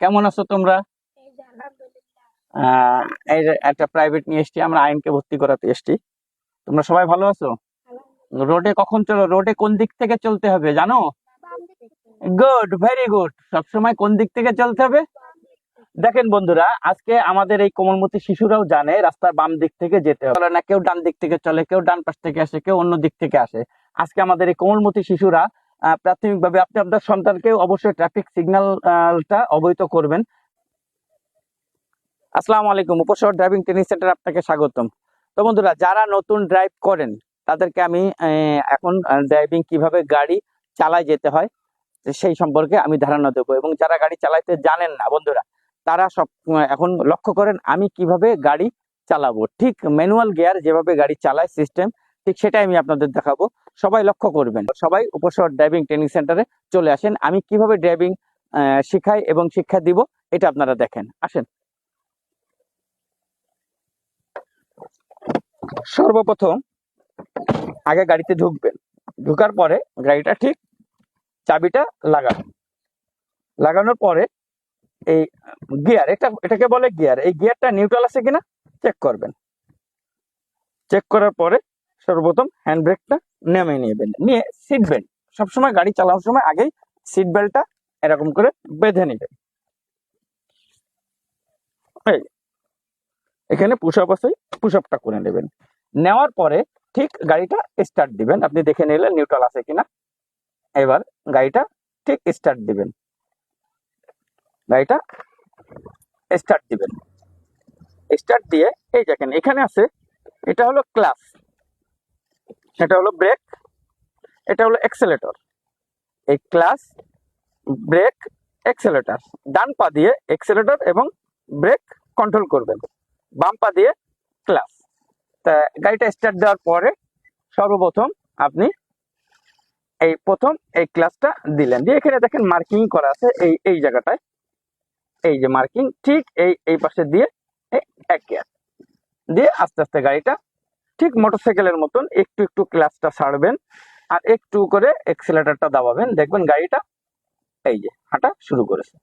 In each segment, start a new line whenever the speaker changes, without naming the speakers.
কেমন আছো তোমরা?
এই
একটা প্রাইভেট নিয়ে এসছি আমরা আইনকে ভর্তি করাতে এসছি। তোমরা সবাই ভালো আছো? রোডে কখন চলো? রোডে কোন দিক থেকে চলতে হবে জানো? গুড ভেরি গুড সবসময় কোন দিক থেকে চলতে হবে? দেখেন বন্ধুরা আজকে আমাদের এই কোমলমতি শিশুরাও জানে রাস্তার বাম দিক থেকে যেতে হবে। চলে না কেউ ডান দিক থেকে চলে কেউ ডান পাশ থেকে আসে কেউ অন্য দিক থেকে আসে। আজকে আমাদের এই কোমলমতি শিশুরা প্রাথমিকভাবে আপনি আপনার সন্তানকে অবশ্যই ট্রাফিক সিগন্যালটা অবহিত করবেন। আসসালামু আলাইকুম উপশহর ড্রাইভিং ট্রেনিং সেন্টার আপনাকে স্বাগতম। তো বন্ধুরা, যারা নতুন ড্রাইভ করেন, তাদেরকে আমি এখন ড্রাইভিং কীভাবে গাড়ি চালায় যেতে হয় সেই সম্পর্কে আমি ধারণা দেবো। এবং যারা গাড়ি চালাইতে জানেন না, বন্ধুরা, তারা সব এখন লক্ষ্য করেন আমি কীভাবে গাড়ি চালাবো। ঠিক ম্যানুয়াল গিয়ার যেভাবে গাড়ি চালায় সিস্টেম ঠিক সেটাই আমি আপনাদের দেখাবো। সবাই লক্ষ্য করবেন। সবাই উপশহর ড্রাইভিং ট্রেনিং সেন্টারে চলে আসেন। আমি কীভাবে ড্রাইভিং শিখাই এবং শিক্ষা দিব এটা আপনারা দেখেন। আসেন। সর্বপ্রথম আগে গাড়িতে ঢুকবেন। ঢুকার পরে গাড়িটা ঠিক চাবিটা লাগান। লাগানোর পরে এই গিয়ার এটা, এটাকে বলে গিয়ার এই গিয়ারটা নিউট্রাল আছে কিনা? চেক করবেন। চেক করার পরে সর্বপ্রথম হ্যান্ড ব্রেকটা নেমে নেবেন নিয়ে সিট বেল্ট সবসময় গাড়ি চালানোর সময় আগেই সিট বেল্টটা এরকম করে বেঁধে নেবেন এখানে পুশ আপ আছে পুশ আপটা করে নেবেন। নেওয়ার পরে ঠিক গাড়িটা স্টার্ট দিবেন। আপনি দেখে নিলেন নিউট্রাল আছে কিনা। এবার গাড়িটা ঠিক স্টার্ট দিবেন। গাড়িটা স্টার্ট দিবেন। স্টার্ট দিয়ে এই দেখেন, এখানে আছে, এটা হলো ক্লাস এটা হলো ব্রেক, এটা হলো এক্সেলেটর এই ক্লাস, ব্রেক এক্সেলেটর ডান পা দিয়ে এক্সেলেটর এবং ব্রেক কন্ট্রোল করবেন। বাম পা দিয়ে ক্লাস। তা গাড়িটা স্টার্ট দেওয়ার পরে সর্বপ্রথম আপনি এই প্রথম এই ক্লাসটা দিলেন। দিয়ে এখানে দেখেন মার্কিং করা আছে এই এই জায়গাটায়। এই যে মার্কিং, ঠিক এই এই পাশে দিয়ে এই এক গিয়ার। দিয়ে আস্তে আস্তে গাড়িটা ঠিক মোটরসাইকেলের মতন একটু একটু ক্লাসটা ছাড়বেন আর একটু করে এক্সেলেটারটা দাবাবেন। দেখবেন গাড়িটা এই যে হাঁটা শুরু করেছে।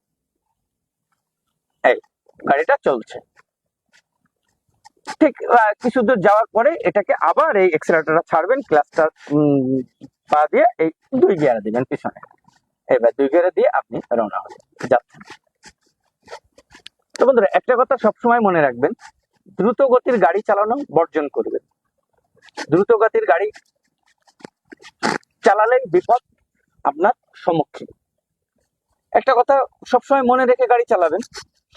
এই গাড়িটা চলছে। ঠিক কিছু দূর যাওয়ার পরে এটাকে আবার এই এক্সেলেটারটা ছাড়বেন ক্লাসটা পা দিয়ে এই দুই গিয়ারে দিবেন পিছনে। এবার দুই গিয়ারে দিয়ে আপনি রওনা হবেন, যাচ্ছেন। তো বন্ধুরা, একটা কথা সবসময় মনে রাখবেন, দ্রুত গতির গাড়ি চালানো বর্জন করবেন। দ্রুত গতির গাড়ি চালালেই বিপদ আপনার সম্মুখীন। একটা কথা সবসময় মনে রেখে গাড়ি চালাবেন,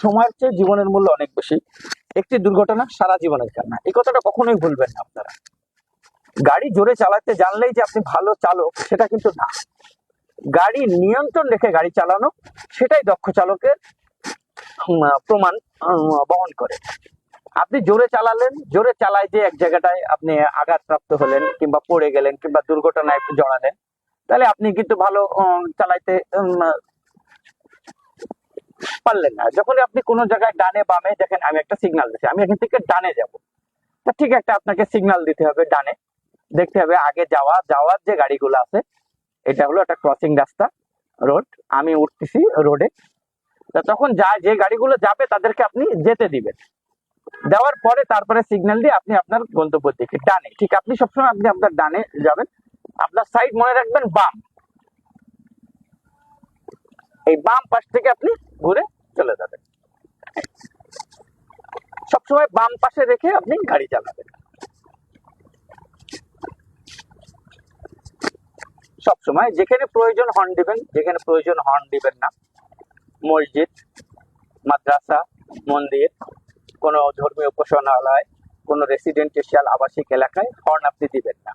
সময়ের চেয়ে জীবনের মূল্য অনেক বেশি। একটি দুর্ঘটনা সারা জীবনের কান্না। এই কথাটা কখনোই ভুলবেন না আপনারা। গাড়ি জোরে চালাতে জানলেই যে আপনি ভালো চালক, সেটা কিন্তু না। গাড়ি নিয়ন্ত্রণ রেখে গাড়ি চালানো, সেটাই দক্ষ চালকের প্রমাণ বহন করে। আপনি জোরে চালালেন, জোরে চালায় যে এক জায়গাটায় আপনি আঘাতপ্রাপ্ত হলেন কিংবা পড়ে গেলেন কিংবা দুর্ঘটনায় জড়ালেন। তাহলে আপনি কিন্তু ভালো চালাইতে পারলেন না। যখন আপনি কোনো জায়গায় ডানে বামে, দেখেন আমি একটা সিগনাল দিচ্ছি আমি এখান থেকে ডানে যাব। তা ঠিক একটা আপনাকে সিগন্যাল দিতে হবে ডানে। দেখতে হবে আগে যাওয়া, যাওয়ার যে গাড়িগুলো আছে, এটা হলো একটা ক্রসিং রাস্তা রোড আমি উঠতেছি রোডে তা তখন যা, যে গাড়িগুলো যাবে তাদেরকে আপনি যেতে দিবেন। দেওয়ার পরে তারপরে সিগন্যাল দিয়ে আপনি আপনার গন্তব্যের দিকে ডানে। ঠিক আপনি সবসময় আপনি আপনার ডানে যাবেন। আপনার সাইড মনে রাখবেন বাম। এই বাম পাশ থেকে আপনি ঘুরে চলে যাবেন। সবসময় বাম পাশে রেখে আপনি গাড়ি চালাবেন। সবসময় যেখানে প্রয়োজন হর্ন দিবেন, যেখানে প্রয়োজন হর্ন দিবেন না। মসজিদ, মাদ্রাসা, মন্দির কোনো ধর্মীয় উপাসনালয়, কোনো রেসিডেন্সিয়াল আবাসিক এলাকায় হর্ন আপনি দিবেন না।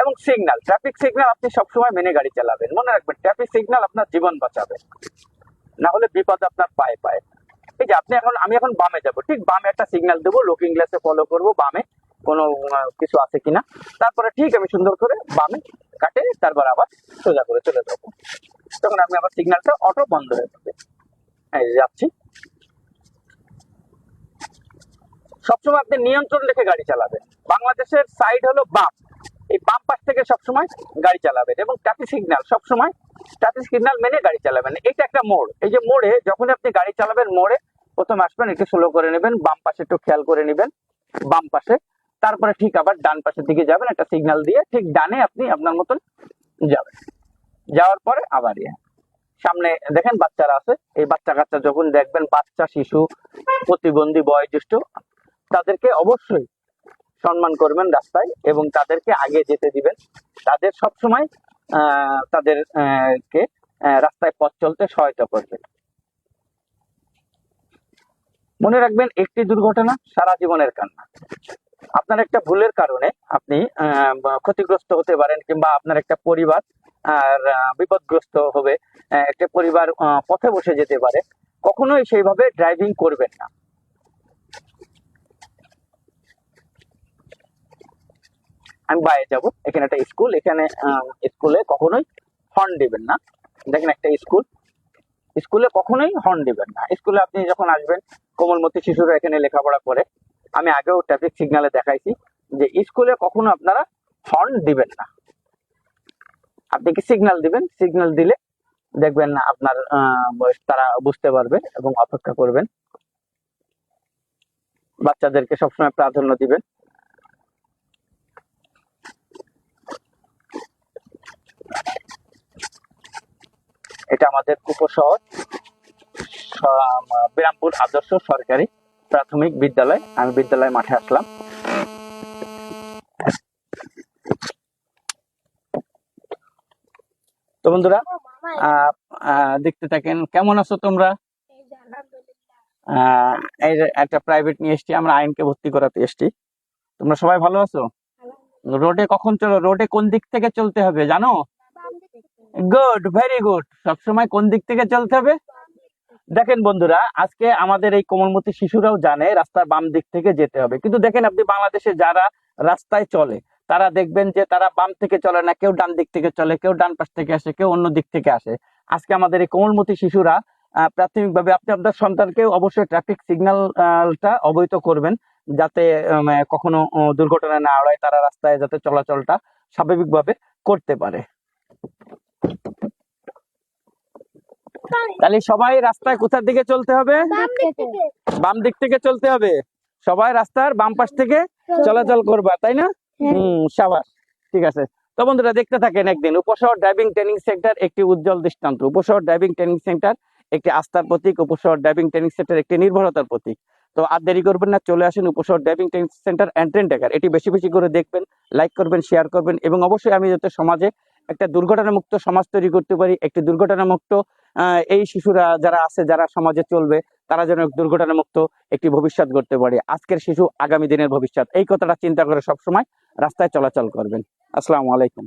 এবং সিগন্যাল ট্রাফিক সিগনাল আপনি সবসময় মেনে গাড়ি চালাবেন। মনে রাখবেন ট্রাফিক সিগনাল আপনার জীবন বাঁচাবে। না হলে বিপদ আপনার পায়ে পায়ে এই যে আপনি এখন, আমি এখন বামে যাব। ঠিক বামে একটা সিগন্যাল দেবো লুকিং গ্লাসে ফলো করব, বামে কোনো কিছু আছে কিনা। তারপরে ঠিক আমি সুন্দর করে বামে কাটে, তারপর আবার সোজা করে চলে যাব। তখন আমি আবার সিগনালটা অটো বন্ধ হয়ে যাবে। এই যে যাচ্ছি। সবসময় আপনি নিয়ন্ত্রণ রেখে গাড়ি চালাবেন। বাংলাদেশের সাইড হলো বাম এই বাম পাশ থেকে সবসময় গাড়ি চালাবেন এবং ট্রাফিক সিগন্যাল সবসময় ট্রাফিক সিগন্যাল মেনে গাড়ি চালাবেন। এটা একটা মোড়। এই যে মোড়ে যখন আপনি গাড়ি চালাবেন, মোড়ে প্রথম আসবেন, একটু স্লো করে নেবেন, বাম পাশে একটু খেয়াল করে নেবেন, বাম পাশে। তারপরে ঠিক আবার ডান পাশের দিকে যাবেন, একটা সিগন্যাল দিয়ে ঠিক ডানে আপনি আপনার মতন যাবেন। যাওয়ার পরে আবার ইয়ে। সামনে দেখেন বাচ্চারা আছে। এই বাচ্চা কাচ্চা যখন দেখবেন, বাচ্চা, শিশু, প্রতিবন্ধী, বয়োজ্যেষ্ঠ তাদেরকে অবশ্যই সম্মান করবেন রাস্তায় এবং তাদেরকে আগে যেতে দিবেন। তাদের সবসময় আহ, তাদের কে রাস্তায় পথ চলতে সহায়তা করবেন। মনে রাখবেন একটি দুর্ঘটনা সারা জীবনের কান্না। আপনার একটা ভুলের কারণে আপনি ক্ষতিগ্রস্ত হতে পারেন কিংবা আপনার একটা পরিবার আর বিপদগ্রস্ত হবে একটা পরিবার পথে বসে যেতে পারে। কখনোই সেইভাবে ড্রাইভিং করবেন না। আমি বাইরে যাব। এখানে একটা স্কুল এখানে স্কুলে কখনোই হর্ন দিবেন না। দেখেন একটা স্কুল স্কুলে কখনোই হর্ন দিবেন না। স্কুলে আপনি যখন আসবেন, কোমলমতি শিশুরা এখানে লেখাপড়া করে। আমি আগেও ট্রাফিক সিগনালে দেখাইছি যে স্কুলে কখনো আপনারা হর্ন দিবেন না। আপনি কি সিগন্যাল দিবেন? সিগন্যাল দিলে দেখবেন না আপনার তারা বুঝতে পারবে এবং অপেক্ষা করবেন। বাচ্চাদেরকে সবসময় প্রাধান্য দিবেন। এটা আমাদের উপশহর বিরামপুর আদর্শ সরকারি প্রাথমিক বিদ্যালয়। আমি বিদ্যালয় মাঠে আসলাম। তো বন্ধুরা আহ, আহ, দেখতে থাকেন কেমন আছো তোমরা? একটা প্রাইভেট নিয়ে এসছি আমরা আইনকে ভর্তি করাতে এসছি। তোমরা সবাই ভালো আছো? রোডে কখন চলো? রোডে কোন দিক থেকে চলতে হবে জানো? গুড ভেরি গুড সবসময় কোন দিক থেকে চলতে হবে। দেখেন বন্ধুরা, আজকে আমাদের এই কোমলমতি শিশুরাও জানে রাস্তার বাম দিক থেকে যেতে হবে। কিন্তু দেখেন আপনি বাংলাদেশে যারা রাস্তায় চলে, তারা দেখবেন যে তারা বাম থেকে চলে না, কেউ ডান দিক থেকে চলে, কেউ ডান পাশ থেকে আসে, কেউ অন্য দিক থেকে আসে। আজকে আমাদের এই কোমলমতি শিশুরা প্রাথমিকভাবে আপনি আপনার সন্তানকে অবশ্যই ট্রাফিক সিগন্যালটা অবহিত করবেন, যাতে কখনো দুর্ঘটনা না হয় তারা রাস্তায় যাতে চলাচলটা স্বাভাবিকভাবে করতে পারে। তাহলে সবাই রাস্তায় কোথার দিকে চলতে হবে? বাম দিক থেকে। চলতে হবে। সবাই রাস্তার বাম পাশ থেকে চলাচল করবা তাই না?
হ্যাঁ।
হুম সাবাস। ঠিক আছে। তো বন্ধুরা দেখতে থাকেন একদিন। উপশহর ড্রাইভিং ট্রেনিং সেন্টার একটি উজ্জ্বল দৃষ্টান্ত। উপশহর ড্রাইভিং ট্রেনিং সেন্টার একটি আস্থার প্রতীক। উপশহর ড্রাইভিং ট্রেনিং সেন্টার একটি নির্ভরতার প্রতীক। তো আর দেরি করবেন না চলে আসেন Upashahar driving training centre and train টেকার এটি বেশি বেশি করে দেখবেন লাইক করবেন শেয়ার করবেন এবং অবশ্যই আমি যাতে সমাজে একটা দুর্ঘটনা মুক্ত সমাজ তৈরি করতে পারি একটি দুর্ঘটনা মুক্ত আহ, এই শিশুরা যারা আছে, যারা সমাজে চলবে, তারা যেন দুর্ঘটনা মুক্ত একটি ভবিষ্যৎ গড়তে পারে। আজকের শিশু আগামী দিনের ভবিষ্যৎ। এই কথাটা চিন্তা করে সবসময় রাস্তায় চলাচল করবেন। আসসালামু আলাইকুম।